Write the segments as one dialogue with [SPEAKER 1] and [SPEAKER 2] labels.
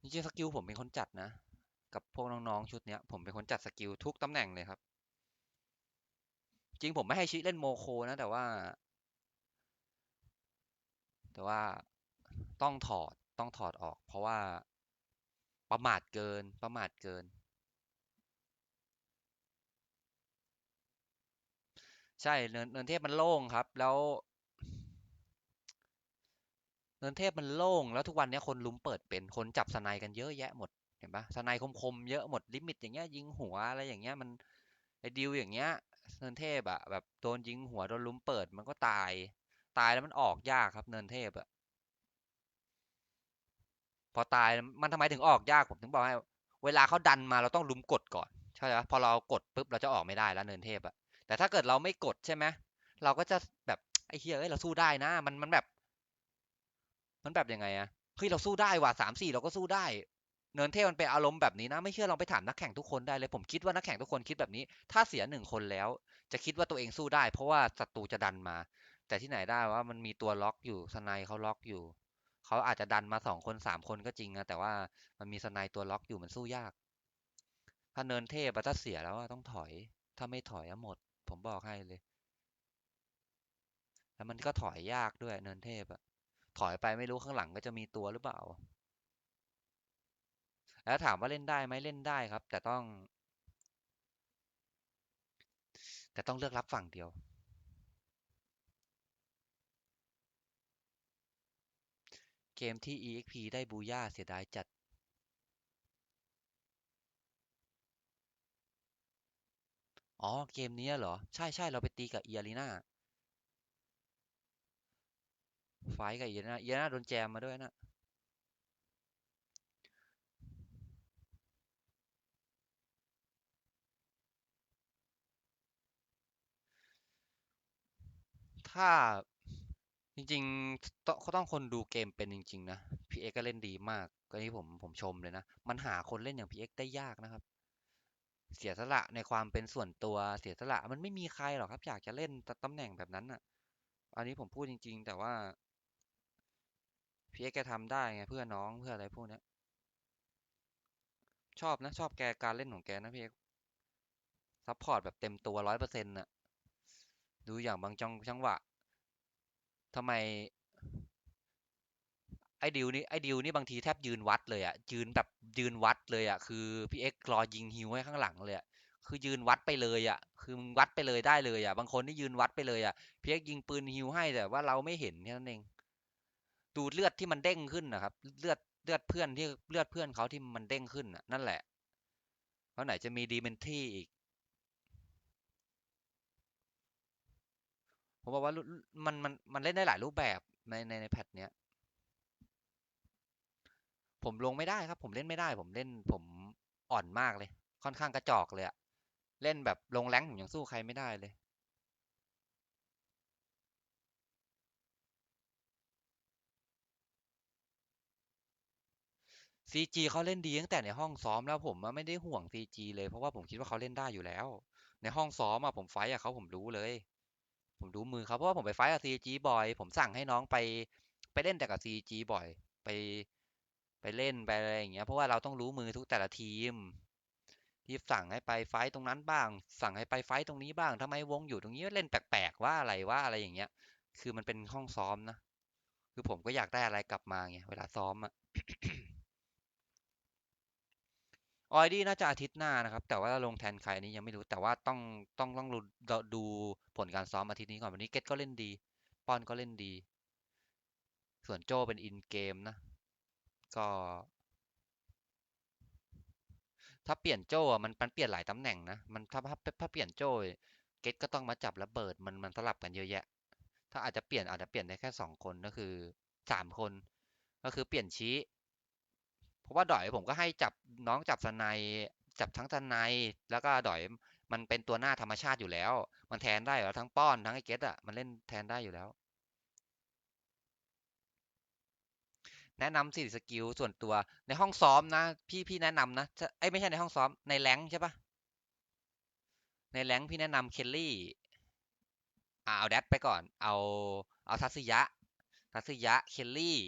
[SPEAKER 1] จริงๆสกิลผมเป็นคนจัดนะ กับพวกน้องๆชุดเนี้ย ผมเป็นคนจัดสกิลทุกตำแหน่งเลยครับ จริงผมไม่ให้ชิเล่นโมโคนะ แต่ว่า แต่ว่าต้องถอดต้องถอดออก เพราะว่าประมาทเกินประมาทเกิน ใช่เนินเนินเทพมันโล่งครับ แล้ว เนินเทพมันโล่งแล้วทุกวันนี้คนลุมเปิดเป็นคนจับสไนกันเยอะแยะหมดเห็นปะสไนคมๆเยอะหมดลิมิตอย่างเงี้ยยิงหัวอะไรอย่างเงี้ยมันไอ้ดิวอย่างเงี้ยเนินเทพอะแบบโดนยิงหัวโดนลุมเปิดมันก็ตาย ตายแล้วมันออกยากครับ เนินเทพอะพอตายมันทำไมถึงออกยากผมถึงบอกให้เวลาเขาดันมาเราต้องลุมกดก่อนใช่ไหมพอเรากดปุ๊บเราจะออกไม่ได้แล้วเนินเทพอะแต่ถ้าเกิดเราไม่กดใช่ไหมเราก็จะแบบไอ้เฮียเอ้ยเราสู้ได้นะ มันมันแบบ มันแบบยังไงอะเฮ้ยเราสู้ได้ว่ะสามสี่เราก็สู้ได้ เนินเทพมันเป็นอารมณ์แบบนี้นะ ไม่เชื่อลองไปถามนักแข่งทุกคนได้เลยผมคิดว่านักแข่งทุกคนคิดแบบนี้ ถ้าเสียหนึ่งคนแล้ว จะคิดว่าตัวเองสู้ได้ เพราะว่าศัตรูจะดันมา แต่ที่ไหนได้ว่ามันมีตัวล็อกอยู่สไนเขาล็อกอยู่เขาอาจจะดันมาสองคนสามคนก็จริงนะแต่ว่ามันมีสไนตัวล็อกอยู่มันสู้ยาก ถ้าเนินเทพถ้าเสียแล้วต้องถอย ถ้าไม่ถอยอะหมด ผมบอกให้เลยแล้วมันก็ถอยยากด้วยเนินเทพอะ ถอยไปไม่รู้ข้างหลังก็จะมีตัวหรือเปล่า แล้วถามว่าเล่นได้ไหมเล่นได้ครับ แต่ต้อง แต่ต้องเลือกรับฝั่งเดียว เกมที่ EXP ได้บูย่าเสียดายจัดอ๋อ เกมนี้เหรอ ใช่ใช่เราไปตีกับเอียรีนา ไฟกับเอียนาเอียนาโดนแจมมาด้วยนะถ้าจริงๆต้องต้องคนดูเกมเป็นจริง ๆ นะพีเอ็กก็เล่นดีมากก็นี่ผมผมชมเลยนะ มันหาคนเล่นอย่างพีเอ็กได้ยากนะครับ เสียสละในความเป็นส่วนตัวเสียสละมันไม่มีใครหรอกครับ อยากจะเล่นตำแหน่งแบบนั้นอะ อันนี้ผมพูดจริง ๆ แต่ว่า พี่เอ็กแกทำได้ไงเพื่อน้องเพื่ออะไรพวกเนี้ย ชอบนะชอบแกการเล่นของแกนะพี่เอ็กซัพพอร์ตแบบเต็มตัวร้อยเปอร์เซ็นต์น่ะ ดูอย่างบางจังจังหวะทำไม ไอ้ดิวนี่ไอ้ดิวนี่บางทีแทบยืนวัดเลยอะยืนแบบยืนวัดเลยอะคือพี่เอ็กรอยิงฮิวให้ข้างหลังเลยอะคือยืนวัดไปเลยอะคือมึงวัดไปเลยได้เลยอะบางคนนี่ยืนวัดไปเลยอะพี่เอ็กยิงปืนฮิวให้แต่ว่าเราไม่เห็นแค่นั้นเอง ดูเลือดที่มันเด้งขึ้นนะครับ เลือดเลือดเพื่อนที่เลือดเพื่อนเขาที่มันเด้งขึ้นนั่นแหละแล้วไหนจะมีดีเมนที่อีกผมบอกว่ามันมันมันเล่นได้หลายรูปแบบในในในแพทเนี้ย ผมลงไม่ได้ครับ ผมเล่นไม่ได้ ผมเล่นผมอ่อนมากเลย ค่อนข้างกระจอกเลยอะเล่นแบบลงแรงผมยังสู้ใครไม่ได้เลย ซีจีเขาเล่นดีตั้งแต่ในห้องซ้อมแล้วผมไม่ได้ห่วงซีจีเลยเพราะว่าผมคิดว่าเขาเล่นได้อยู่แล้ว ในห้องซ้อมอะผมไฟอะเขาผมรู้เลย ผมรู้มือเขาเพราะว่าผมไปไฟกับซีจีบ่อย ผมสั่งให้น้องไปไปเล่นแต่กับซีจีบ่อย ไปไปเล่นไปอะไรอย่างเงี้ยเพราะว่าเราต้องรู้มือทุกแต่ละทีม ที่สั่งให้ไปไฟตรงนั้นบ้าง สั่งให้ไปไฟตรงนี้บ้างทำไมวงอยู่ตรงนี้เล่นแปลกๆว่าอะไรว่าอะไรอย่างเงี้ย คือมันเป็นห้องซ้อมนะคือผมก็อยากได้อะไรกลับมาไงเวลาซ้อมอะ ออยดี้น่าจะอาทิตย์หน้านะครับ แต่ว่าลงแทนใครนี้ยังไม่รู้ แต่ว่าต้องต้องต้องดูผลการซ้อมอาทิตย์นี้ก่อนวันนี้เกตก็เล่นดี ปอนก็เล่นดี ส่วนโจเป็นอินเกมนะ ก็ ถ้าเปลี่ยนโจมันมันเปลี่ยนหลายตำแหน่งนะมันถ้าถ้าถ้าเปลี่ยนโจเกตก็ต้องมาจับระเบิดมันมันสลับกันเยอะแยะ ถ้าอาจจะเปลี่ยนอาจจะเปลี่ยนได้แค่สองคนก็คือสามคน ก็คือเปลี่ยนชี้ เพราะว่าดอยผมก็ให้จับน้องจับสไนจับทั้งสไนแล้วก็ดอยมันเป็นตัวหน้าธรรมชาติอยู่แล้ว มันแทนได้แล้วทั้งป้อนทั้งไอเกตอะมันเล่นแทนได้อยู่แล้ว แนะนำสี่สกิลส่วนตัวในห้องซ้อมนะ พี่พี่แนะนำนะไอ้ไม่ใช่ในห้องซ้อมในแรงใช่ปะในแรงพี่แนะนำเคลลี่เอาแดดไปก่อน เอาเอาทัศยะทัศยะเคลลี่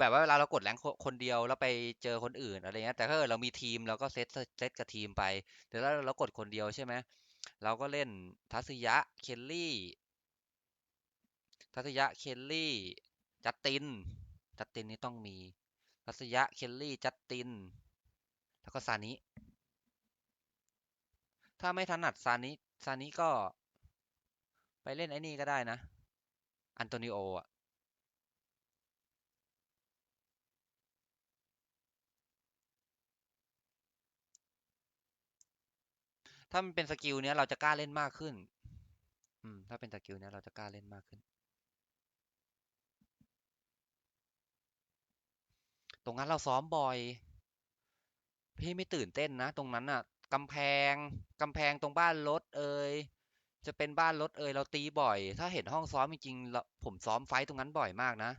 [SPEAKER 1] แบบว่าเวลาเรากดแรงคนเดียวแล้วไปเจอคนอื่นอะไรเงี้ยแต่ถ้าเกิดเรามีทีมเราก็เซตเซตกับทีมไปแต่ถ้าเรากดคนเดียวใช่ไหมเราก็เล่นทัศยะเคลลี่ทัศยะเคลลี่จัตตินจัตตินนี่ต้องมีทัศยะเคลลี่จัตติน แล้วก็ซานิถ้าไม่ถนัดซานิซานิก็ ไปเล่นไอ้นี่ก็ได้นะ อันโตนิโออะ ถ้ามันเป็นสกิลเนี้ยเราจะกล้าเล่นมากขึ้น อืม ถ้าเป็นสกิลเนี้ยเราจะกล้าเล่นมากขึ้น ตรงนั้นเราซ้อมบ่อย พี่ไม่ตื่นเต้นนะ ตรงนั้นอะกำแพงกำแพงตรงบ้านรถเอ่ยจะเป็นบ้านรถเอ่ยเราตีบ่อย ถ้าเห็นห้องซ้อมจริงๆผมซ้อมไฟตรงนั้นบ่อยมากนะ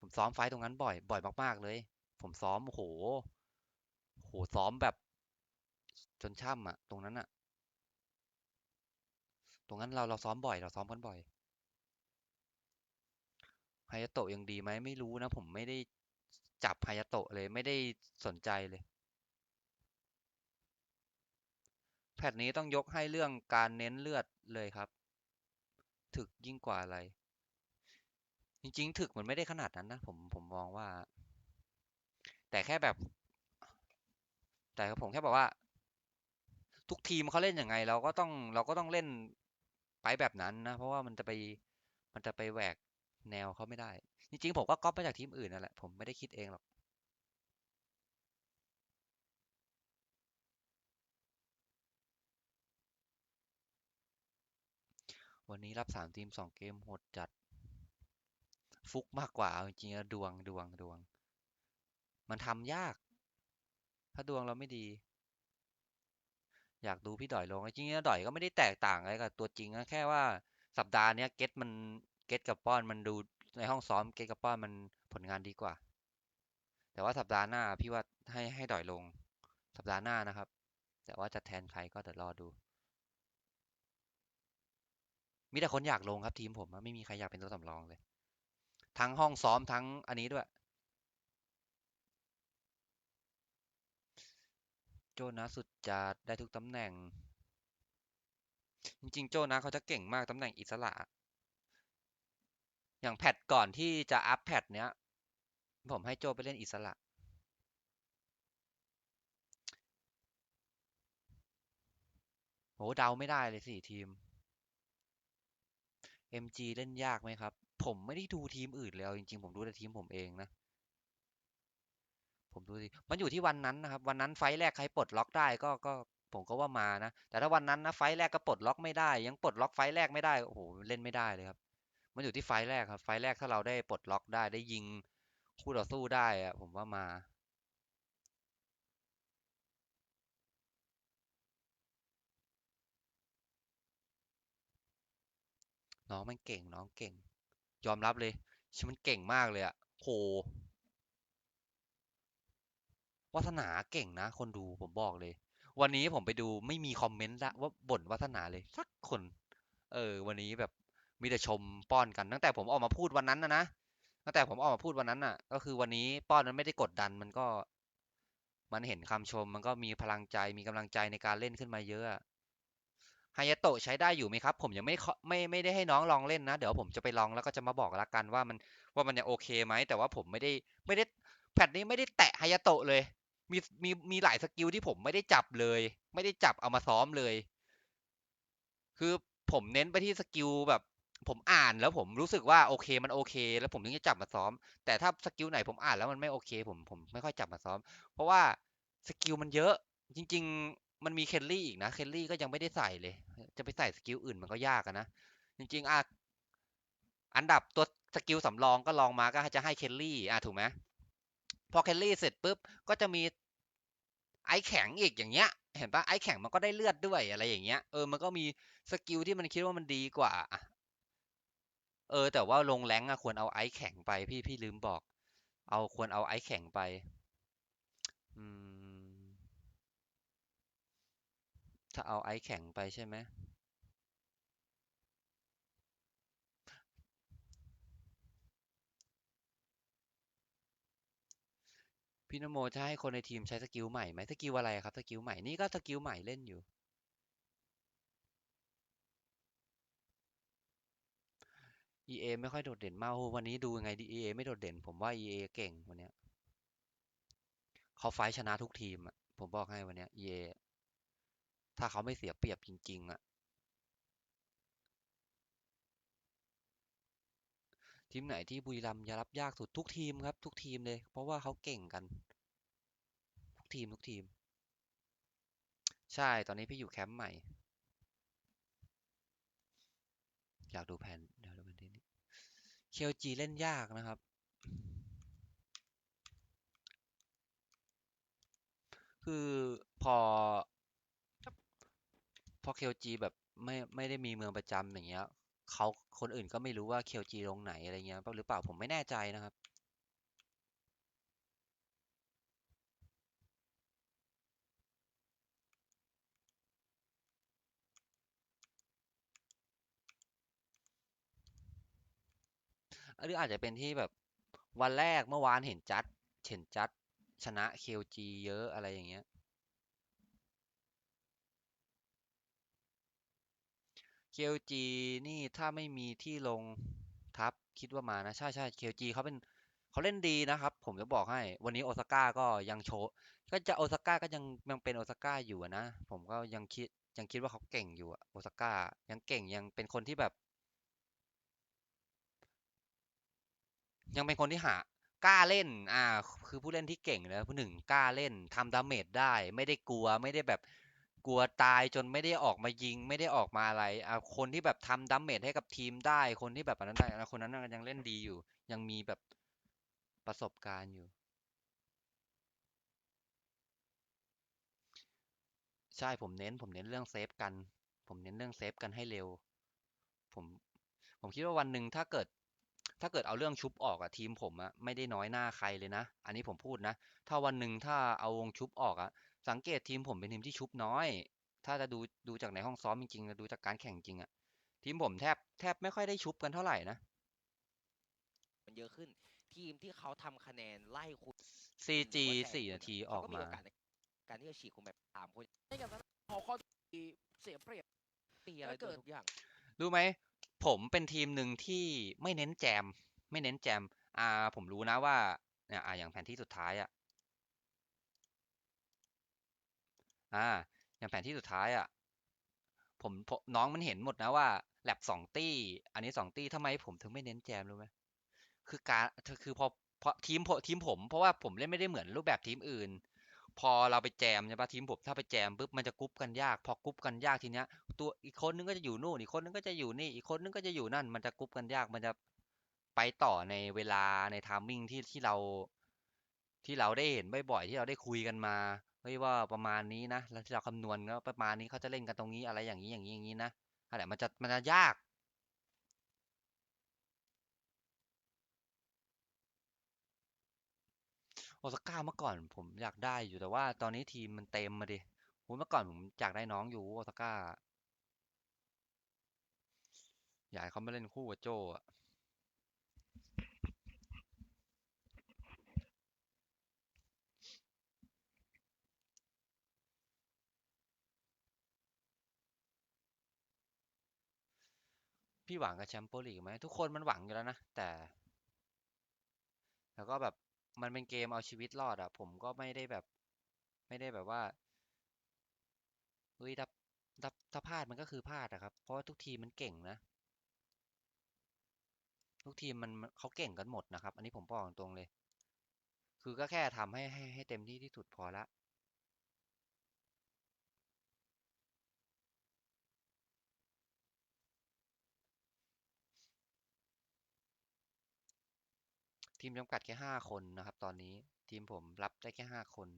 [SPEAKER 1] ผมซ้อมไฟตรงนั้นบ่อย บ่อยมากๆเลย ผมซ้อมโหโหซ้อมแบบ จนช่ำอะ ตรงนั้นอะ ตรงนั้นเราเราซ้อมบ่อย เราซ้อมกันบ่อยฮยาโตะยังดีไหมไม่รู้นะ ผมไม่ได้จับฮยาโตะเลยไม่ได้สนใจเลย แพทนี้ต้องยกให้เรื่องการเน้นเลือดเลยครับ ถึกยิ่งกว่าอะไร จริงๆ ถึกมันไม่ได้ขนาดนั้นนะผมผมมองว่า แต่แค่แบบ แต่ผมแค่บอกว่า ทุกทีมเขาเล่นยังไง เราก็ต้องเราก็ต้องเล่นไปแบบนั้นนะ เพราะว่ามันจะไปมันจะไปแหวกแนวเขาไม่ได้ จริงๆ ผมก็ก๊อปมาจากทีมอื่นนั่นแหละ ผมไม่ได้คิดเองหรอกวันนี้รับสามทีมสองเกมโหดจัด ฟุกมากกว่าเอาจริงๆดวงดวงดวง มันทำยาก ถ้าดวงเราไม่ดี อยากดูพี่ดอยลงจริงๆดอยก็ไม่ได้แตกต่างอะไรกับตัวจริงนะแค่ว่าสัปดาห์นี้เก็ตมันเก็ตกับป้อนมันดูในห้องซ้อมเก็ตกับป้อนมันผลงานดีกว่า แต่ว่าสัปดาห์หน้าพี่ว่าให้ให้ดอยลง สัปดาห์หน้านะครับ แต่ว่าจะแทนใครก็เดี๋ยวรอดู มีแต่คนอยากลงครับทีมผมไม่มีใครอยากเป็นตัวสำรองเลย ทั้งห้องซ้อมทั้งอันนี้ด้วย โจนะสุดจะได้ทุกตำแหน่ง จริงๆ โจนะเขาจะเก่งมากตำแหน่งอิสระ อย่างแพทก่อนที่จะอัพแพทเนี้ย ผมให้โจไปเล่นอิสระโหเดาไม่ได้เลยสี่ทีม MG เล่นยากไหมครับ ผมไม่ได้ดูทีมอื่นแล้ว จริงๆ ผมดูแต่ทีมผมเองนะ ผมดูสิมันอยู่ที่วันนั้นนะครับ วันนั้นไฟแรกใครปลดล็อกได้ก็ก็ผมก็ว่ามานะ แต่ถ้าวันนั้นนะไฟแรกก็ปลดล็อกไม่ได้ ยังปลดล็อกไฟแรกไม่ได้โอ้โหเล่นไม่ได้เลยครับ มันอยู่ที่ไฟแรกครับ ไฟแรกถ้าเราได้ปลดล็อกได้ได้ยิงคู่ต่อสู้ได้อะผมว่ามาน้องมันเก่งน้องเก่ง ยอมรับเลยชิมันเก่งมากเลยอะโห วัฒนาเก่งนะ คนดูผมบอกเลย วันนี้ผมไปดูไม่มีคอมเมนต์ละว่าบ่นวัฒนาเลยสักคน เออ วันนี้แบบมีแต่ชมป้อนกันตั้งแต่ผมออกมาพูดวันนั้นนะนะตั้งแต่ผมออกมาพูดวันนั้นน่ะ ก็คือวันนี้ป้อนมันไม่ได้กดดันมันก็ มันเห็นคำชมมันก็มีพลังใจมีกำลังใจในการเล่นขึ้นมาเยอะฮายาโตะใช้ได้อยู่ไหมครับ ผมยังไม่ไม่ไม่ได้ให้น้องลองเล่นนะ เดี๋ยวผมจะไปลองแล้วก็จะมาบอกละกันว่ามันว่ามันยังโอเคไหมแต่ว่าผมไม่ได้ไม่ได้แพทนี้ไม่ได้แตะฮายาโตะเลย มีมีมีหลายสกิลที่ผมไม่ได้จับเลย ไม่ได้จับเอามาซ้อมเลย คือผมเน้นไปที่สกิลแบบ ผมอ่านแล้วผมรู้สึกว่าโอเคมันโอเค แล้วผมถึงจะจับมาซ้อม แต่ถ้าสกิลไหนผมอ่านแล้วมันไม่โอเค ผมผมไม่ค่อยจับมาซ้อม เพราะว่าสกิลมันเยอะ จริง ๆ มันมีเคลลี่อีกนะเคลลี่ก็ยังไม่ได้ใส่เลย จะไปใส่สกิลอื่นมันก็ยากอะนะจริงๆอะอันดับตัวสกิลสำรองก็ลองมาก็จะให้เคลลี่อะถูกไหมพอเคลลี่เสร็จปุ๊บก็จะมี ไอแข็งอีกอย่างเงี้ย เห็นปะไอแข็งมันก็ได้เลือดด้วยอะไรอย่างเงี้ยเออมันก็มีสกิลที่มันคิดว่ามันดีกว่าเออ แต่ว่าลงแรงอะควรเอาไอแข็งไปพี่พี่ลืมบอก เอาควรเอาไอแข็งไปถ้าเอาไอแข็งไปใช่ไหม พี่นโมจะให้คนในทีมใช้สกิลใหม่ไหมสกิลอะไรครับสกิลใหม่นี่ก็สกิลใหม่เล่นอยู่ EA ไม่ค่อยโดดเด่นมากวันนี้ดูยังไงดี EA ไม่โดดเด่น ผมว่า EA เก่งวันนี้เขาไฟชนะทุกทีมอะผมบอกให้วันนี้ EA ถ้าเขาไม่เสียเปรียบจริง ๆอะ ทีมไหนที่บุรีรัมย์จะรับยากสุดทุกทีมครับ ทุกทีมเลย เพราะว่าเขาเก่งกัน ทุกทีมทุกทีม ใช่ตอนนี้พี่อยู่แคมป์ใหม่ อยากดูแผนเดี๋ยวดูแผนที่นี้เคลจีเล่นยากนะครับ คือพอ พอเคลจีแบบไม่ไม่ได้มีเมืองประจำอย่างเงี้ย เขาคนอื่นก็ไม่รู้ว่าเคลจีลงไหนอะไรเงี้ยหรือเปล่าผมไม่แน่ใจนะครับหรืออาจจะเป็นที่แบบวันแรกเมื่อวานเห็นจัดเห็นจัดชนะเคลจีเยอะอะไรอย่างเงี้ย เคลจีนี่ถ้าไม่มีที่ลงทับคิดว่ามานะใช่ใช่เคลจีเขาเป็นเขาเล่นดีนะครับ ผมจะบอกให้ วันนี้โอซาก้าก็ยังโชว์ก็จะโอซาก้าก็ยังยังเป็นโอซาก้าอยู่นะ ผมก็ยังคิดยังคิดว่าเขาเก่งอยู่อะโอซาก้ายังเก่งยังเป็นคนที่แบบ ยังเป็นคนที่หากล้าเล่น อ่า คือผู้เล่นที่เก่งนะผู้หนึ่งกล้าเล่นทำดาเมจได้ ไม่ได้กลัวไม่ได้แบบ กลัวตายจนไม่ได้ออกมายิงไม่ได้ออกมาอะไรอ่าคนที่แบบทำดาเมจให้กับทีมได้คนที่แบบอันนั้นได้นะคนนั้นน่ะยังเล่นดีอยู่ ยังมีแบบประสบการณ์อยู่ ใช่ผมเน้น ผมเน้นเรื่องเซฟกัน ผมเน้นเรื่องเซฟกันให้เร็ว ผมผมคิดว่าวันหนึ่งถ้าเกิด ถ้าเกิดเอาเรื่องชุบออกอะทีมผมอะไม่ได้น้อยหน้าใครเลยนะ อันนี้ผมพูดนะ ถ้าวันหนึ่งถ้าเอาวงชุบออกอะ สังเกตทีมผมเป็นทีมที่ชุบน้อย ถ้าจะดูดูจากในห้องซ้อมจริงๆนะดูจากการแข่งจริงอะทีมผมแทบแทบไม่ค่อยได้ชุบกันเท่าไหร่นะ
[SPEAKER 2] มันเยอะขึ้น ทีมที่เขาทำคะแนนไล่คุณ
[SPEAKER 1] CG
[SPEAKER 2] หรือว่าแซง
[SPEAKER 1] สี่
[SPEAKER 2] คุณ
[SPEAKER 1] นาที
[SPEAKER 2] อะ
[SPEAKER 1] ออก
[SPEAKER 2] เข
[SPEAKER 1] มา
[SPEAKER 2] โอกาสในการที่จะฉีกคุณแบบสามคน
[SPEAKER 3] ให้กับทางด้านหอคอยเสียเปรียบ
[SPEAKER 2] ตีอะไร
[SPEAKER 3] ถ้าเกิ
[SPEAKER 2] โด
[SPEAKER 3] ด
[SPEAKER 2] นทุกอย่าง
[SPEAKER 1] รู้ไหม ผมเป็นทีมหนึ่งที่ไม่เน้นแจม ไม่เน้นแจม อ่า ผมรู้นะว่าเนี่ยอ่าอย่างแผนที่สุดท้ายอะ อ่า อย่างแผนที่สุดท้ายอะผมน้องมันเห็นหมดนะว่าแลบสองตี้ อันนี้สองตี้ทำไมผมถึงไม่เน้นแจมรู้ไหมคือการคือพอพอทีมผมทีมผมเพราะว่าผมเล่นไม่ได้เหมือนรูปแบบทีมอื่น พอเราไปแจมใช่ปะทีมผมถ้าไปแจมปุ๊บมันจะกรุ๊ปกันยาก พอกรุ๊ปกันยากทีเนี้ย ตัวอีกคนนึงก็จะอยู่นู่นอีกคนนึงก็จะอยู่นี่อีกคนนึงก็จะอยู่นั่น มันจะกรุ๊ปกันยากมันจะไปต่อในเวลาในไทมิ่งที่ที่เรา ที่เราได้เห็นบ่อยๆที่เราได้คุยกันมา เฮ้ยว่าประมาณนี้นะแล้วที่เราคำนวณก็ประมาณนี้เขาจะเล่นกันตรงนี้อะไรอย่างนี้อย่างนี้อย่างนี้นะอะไรมันจะมันจะยากโอซาก้าเมื่อก่อนผมอยากได้อยู่แต่ว่าตอนนี้ทีมมันเต็มมาดิโหเมื่อก่อนผมอยากได้น้องอยู่โอซาก้าอยากเขามาเล่นคู่กับโจอะ พี่หวังกับแชมเปี้ยนลีกไหมทุกคนมันหวังอยู่แล้วนะแต่ แล้วก็แบบมันเป็นเกมเอาชีวิตรอดอะผมก็ไม่ได้แบบ ไม่ได้แบบว่าเฮ้ยถ้าถ้าถ้าพลาดมันก็คือพลาดอะครับ เพราะว่าทุกทีมมันเก่งนะ ทุกทีมมันมันเขาเก่งกันหมดนะครับ อันนี้ผมบอกตรงๆเลย คือก็แค่ทำให้ให้ให้เต็มที่ที่สุดพอละ ทีมจำกัดแค่ห้าคนนะครับ ตอนนี้ทีมผมรับได้แค่ห้าคน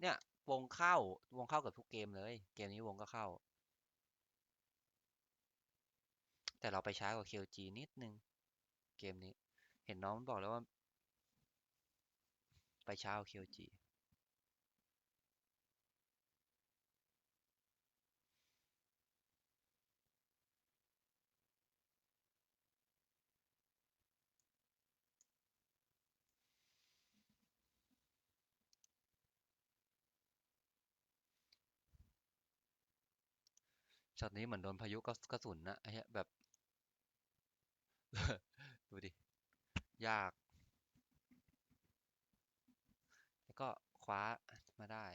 [SPEAKER 1] เนี่ยวงเข้าวงเข้ากับทุกเกมเลย เกมนี้วงก็เข้า แต่เราไปช้ากว่า KLG นิดนึง เกมนี้ เห็นน้องมันบอกแล้วว่า ไปช้ากว่า KLG ช็อตนี้เหมือนโดนพายุก็กระสุนนะไอ้เหี้ยแบบ ดูดิ ยาก แล้วก็คว้ามาได้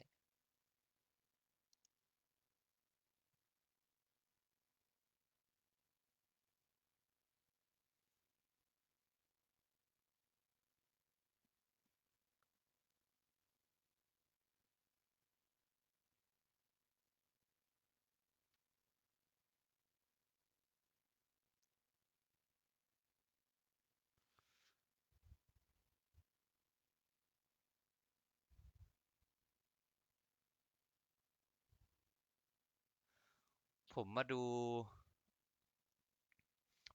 [SPEAKER 1] ผมมาดู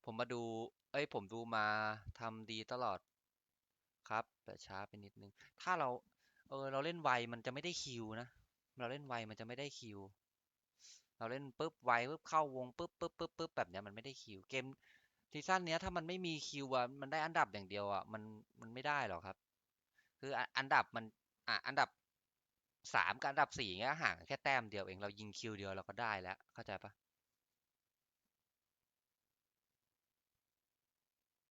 [SPEAKER 1] ผมมาดู เอ้ย ผมดูมาทำดีตลอดครับ แต่ช้าไปนิดนึง ถ้าเรา เออ เราเล่นไวมันจะไม่ได้คิวนะ เราเล่นไวมันจะไม่ได้คิว เราเล่นปุ๊บไวปุ๊บเข้าวงปุ๊บปุ๊บปุ๊บปุ๊บแบบเนี้ยมันไม่ได้คิว เกมซีซั่นเนี้ยถ้ามันไม่มีคิวอะมันได้อันดับอย่างเดียวอะมันมันไม่ได้หรอกครับ คืออันอันดับมันอะอันดับ สามกับอันดับสี่เงี้ยห่างแค่แต้มเดียวเองเรายิงคิวเดียวเราก็ได้แล้วเข้าใจปะ